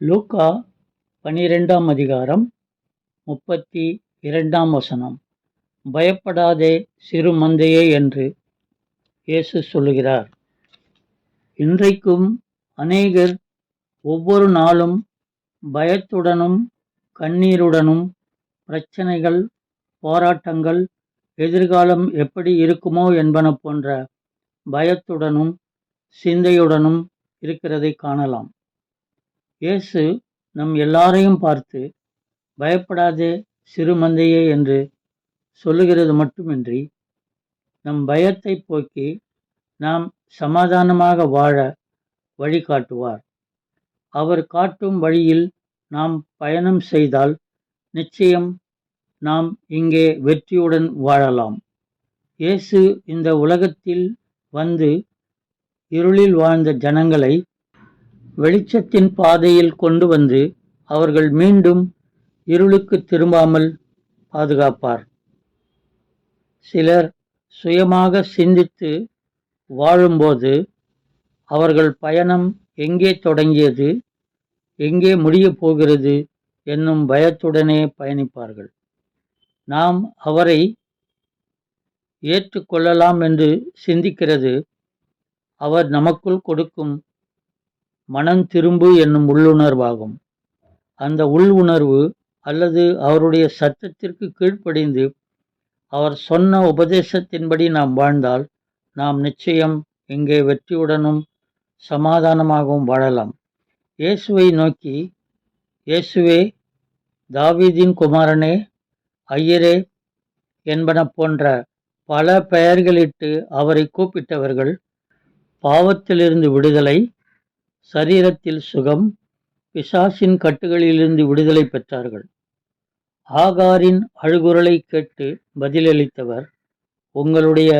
லூக்கா பனிரெண்டாம் அதிகாரம் முப்பத்தி இரண்டாம் வசனம். பயப்படாதே சிறு மந்தையே என்று இயேசு சொல்லுகிறார். இன்றைக்கும் அநேகர் ஒவ்வொரு நாளும் பயத்துடனும் கண்ணீருடனும் பிரச்சனைகள் போராட்டங்கள் எதிர்காலம் எப்படி இருக்குமோ என்பன போன்ற பயத்துடனும் சிந்தையுடனும் இருக்கிறதை காணலாம். இயேசு நம் எல்லாரையும் பார்த்து பயப்படாதே சிறு மந்தையே என்று சொல்லுகிறது மட்டுமின்றி நம் பயத்தை போக்கி நாம் சமாதானமாக வாழ வழிகாட்டுவார் அவர் காட்டும் வழியில் நாம் பயணம் செய்தால் நிச்சயம் நாம் இங்கே வெற்றியுடன் வாழலாம். இயேசு இந்த உலகத்தில் வந்து இருளில் வாழ்ந்த ஜனங்களை வெளிச்சத்தின் பாதையில் கொண்டு வந்து அவர்கள் மீண்டும் இருளுக்கு திரும்பாமல் பாதுகாப்பார். சிலர் சுயமாக சிந்தித்து வாழும்போது அவர்கள் பயணம் எங்கே தொடங்கியது எங்கே முடியப் போகிறது என்னும் பயத்துடனே பயணிப்பார்கள். நாம் அவரை ஏற்றுக்கொள்ளலாம் என்று சிந்திக்கிறது அவர் நமக்குள் கொடுக்கும் மனம் திரும்பு என்னும் உள்ளுணர்வாகும். அந்த உள் உணர்வு அல்லது அவருடைய சத்தத்திற்கு கீழ்ப்படிந்து அவர் சொன்ன உபதேசத்தின்படி நாம் வாழ்ந்தால் நாம் நிச்சயம் இங்கே வெற்றியுடனும் சமாதானமாகவும் வாழலாம். இயேசுவை நோக்கி இயேசுவே தாவீதின் குமாரனே ஐயரே என்பன போன்ற பல பெயர்களிட்டு அவரை கூப்பிட்டவர்கள் பாவத்திலிருந்து விடுதலை சரீரத்தில் சுகம் பிசாசின் கட்டுகளிலிருந்து விடுதலை பெற்றார்கள். ஆகாரின் அழுகுரலை கேட்டு பதிலளித்தவர் உங்களுடைய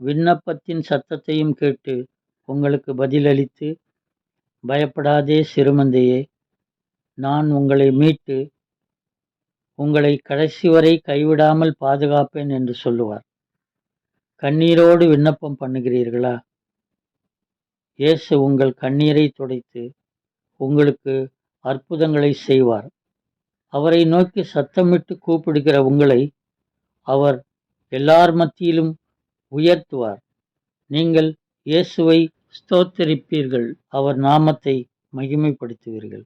விண்ணப்பத்தின் சத்தத்தையும் கேட்டு உங்களுக்கு பதிலளித்து பயப்படாதே சிறுமந்தையே நான் உங்களை மீட்டு உங்களை கடைசி வரை கைவிடாமல் பாதுகாப்பேன் என்று சொல்லுவார். கண்ணீரோடு விண்ணப்பம் பண்ணுகிறீர்களா? இயேசு உங்கள் கண்ணீரை துடைத்து உங்களுக்கு அற்புதங்களை செய்வார். அவரை நோக்கி சத்தமிட்டு கூப்பிடுகிற உங்களை அவர் எல்லார் மத்தியிலும் உயர்த்துவார். நீங்கள் இயேசுவை ஸ்தோத்தரிப்பீர்கள். அவர் நாமத்தை மகிமைப்படுத்துவீர்கள்.